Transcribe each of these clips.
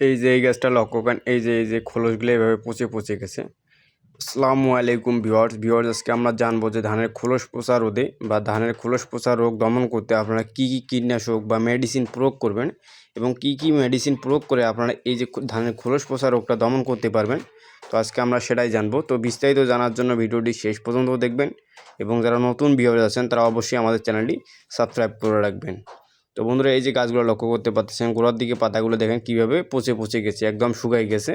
এই যে এই গাছটা লক্ষ্য করেন এই যে এই যে খোলসগুলো এভাবে পচে পচে গেছে। আসসালামু আলাইকুম ভিওয়ার্স ভিওয়ার্স আজকে আমরা জানব যে ধানের খোলস পচা রোধে বা ধানের খোলস পচা রোগ দমন করতে আপনারা কী কী কীটনাশক বা মেডিসিন প্রয়োগ করবেন এবং কি কি মেডিসিন প্রয়োগ করে আপনারা এই যে ধানের খোলস পচা রোগটা দমন করতে পারবেন। তো আজকে আমরা সেটাই জানব। তো বিস্তারিত জানার জন্য ভিডিওটি শেষ পর্যন্ত দেখবেন এবং যারা নতুন ভিউয়ার আছেন, তারা অবশ্যই আমাদের চ্যানেলটি সাবস্ক্রাইব করে রাখবেন। তো বন্ধুরা, এই যে গাছগুলো লক্ষ্য করতে পারতেছেন, গোড়ার দিকে পাতাগুলো দেখেন কীভাবে পচে পচে গেছে, একদম শুকাই গেছে।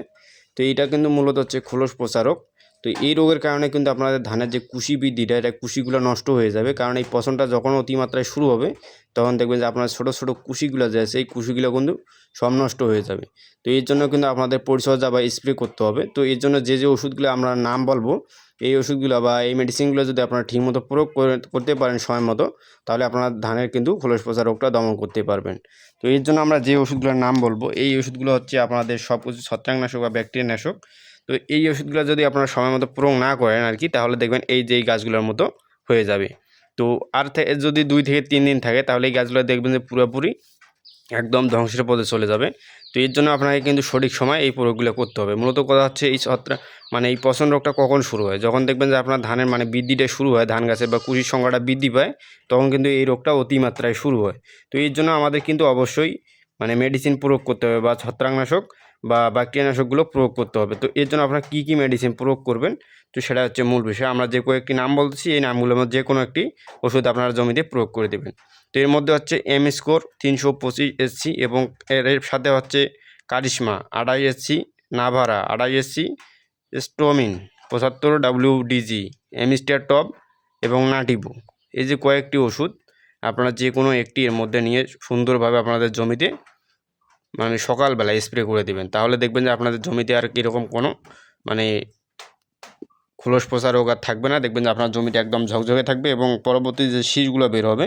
তো এইটা কিন্তু মূলত হচ্ছে খোলস পচা রোগ তো এই রোগের কারণে কিন্তু আপনাদের ধানের যে কুশি বৃদ্ধিটা, এটা কুশিগুলো নষ্ট হয়ে যাবে। কারণ এই পচনটা যখন অতিমাত্রায় শুরু হবে, তখন দেখবেন যে আপনার ছোটো ছোটো কুশিগুলো যে আছে এই কুশিগুলো কিন্তু সব নষ্ট হয়ে যাবে। তো এর জন্য কিন্তু আপনাদের পরিচর্যা বা স্প্রে করতে হবে। তো এর জন্য যে যে ওষুধগুলো আমরা নাম বলব, এই ওষুধগুলো বা এই মেডিসিনগুলো যদি আপনারা ঠিকমতো প্রয়োগ করে, করতে পারেন সময় মতো, তাহলে আপনার ধানের কিন্তু খোলস পচা রোগটা দমন করতে পারবেন। তো এর জন্য আমরা যে ওষুধগুলোর নাম বলব, এই ওষুধগুলো হচ্ছে আপনাদের সব কিছু ছত্রাকনাশক বা ব্যাকটেরিয়া নাশক তো এই ওষুধগুলো যদি আপনারা সময় মতো প্রয়োগ না করেন আর কি, তাহলে দেখবেন এই যে এই গাছগুলোর মতো হয়ে যাবে। তো আর যদি দুই থেকে তিন দিন থাকে, তাহলে এই গাছগুলো দেখবেন যে পুরোপুরি একদম ধ্বংসের পথে চলে যাবে। তো এর জন্য আপনাকে কিন্তু সঠিক সময় এই প্রয়োগগুলো করতে হবে। মূলত কথা হচ্ছে এই ছত্রা মানে এই পচন রোগটা কখন শুরু হয়? যখন দেখবেন যে আপনার ধানের মানে বৃদ্ধিটা শুরু হয়, ধান গাছের বা কুশির সংখ্যাটা বৃদ্ধি পায়, তখন কিন্তু এই রোগটা অতিমাত্রায় শুরু হয়। তো এর জন্য আমাদের কিন্তু অবশ্যই মানে মেডিসিন প্রয়োগ করতে হবে বা ছত্রাকনাশক বা ব্যাকটেরিয়ানাশকগুলো প্রয়োগ করতে হবে। তো এর জন্য আপনারা কী কী মেডিসিন প্রয়োগ করবেন? তো সেটা হচ্ছে মূল বিষয়। আমরা যে কয়েকটি নাম বলতেছি, এই নামগুলোর মধ্যে যে কোনো একটি ওষুধ আপনারা জমিতে প্রয়োগ করে দেবেন। তো এর মধ্যে হচ্ছে এম স্কোর তিনশো পঁচিশ এসসি এবং এর এর সাথে হচ্ছে কারিশমা আড়াই এসসি নাভারা আড়াই এসসি স্টোমিন পঁচাত্তর ডাব্লিউডিজি এমিস্টার টপ এবং নাটিবু। এই যে কয়েকটি ওষুধ আপনারা যে কোনো একটি এর মধ্যে নিয়ে সুন্দরভাবে আপনাদের জমিতে মানে সকালবেলা স্প্রে করে দেবেন। তাহলে দেখবেন যে আপনাদের জমিতে আর কীরকম কোনো মানে খোলস পোষা রোগ আর থাকবে না। দেখবেন যে আপনার জমিটা একদম ঝকঝকে থাকবে এবং পরবর্তী যে শীষগুলো বের হবে,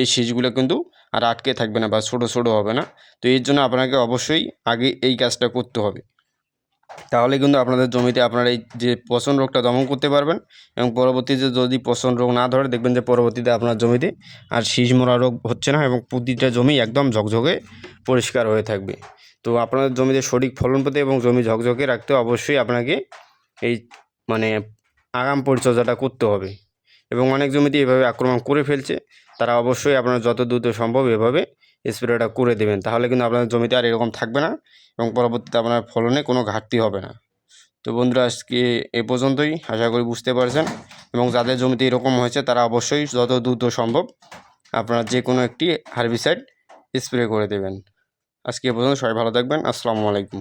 এই শীষগুলো কিন্তু আর আটকে থাকবে না বা ছোটো ছোটো হবে না। তো এর জন্য আপনাকে অবশ্যই আগে এই কাজটা করতে হবে। তাহলে কিন্তু আপনাদের জমিতে আপনারা এই যে পচন রোগটা দমন করতে পারবেন এবং পরবর্তীতে যদি পচন রোগ না ধরে দেখবেন যে পরবর্তীতে আপনার জমিতে আর শীষ মরা রোগ হচ্ছে না এবং প্রতিটা জমি একদম ঝকঝকে পরিষ্কার হয়ে থাকবে। তো আপনাদের জমিতে সঠিক ফলন পেতে এবং জমি ঝকঝকে রাখতে অবশ্যই আপনাকে এই মানে আগাম পরিচর্যাটা করতে হবে এবং অনেক জমিতে এভাবে আক্রমণ করে ফেলছে। তারা অবশ্যই আপনারা যত দ্রুত সম্ভব এভাবে স্প্রেটা করে দেবেন। তাহলে কিন্তু আপনাদের জমিতে আর এরকম থাকবে না এবং পরবর্তীতে আপনার ফলনে কোনো ঘাটতি হবে না। তো বন্ধুরা, আজকে এ পর্যন্তই। আশা করি বুঝতে পারছেন এবং যাদের জমিতে এরকম হয়েছে তারা অবশ্যই যত দ্রুত সম্ভব আপনারা যে কোনো একটি হার্বিসাইড স্প্রে করে দেবেন। আজকে এ পর্যন্ত সবাই ভালো থাকবেন। আসসালামু আলাইকুম।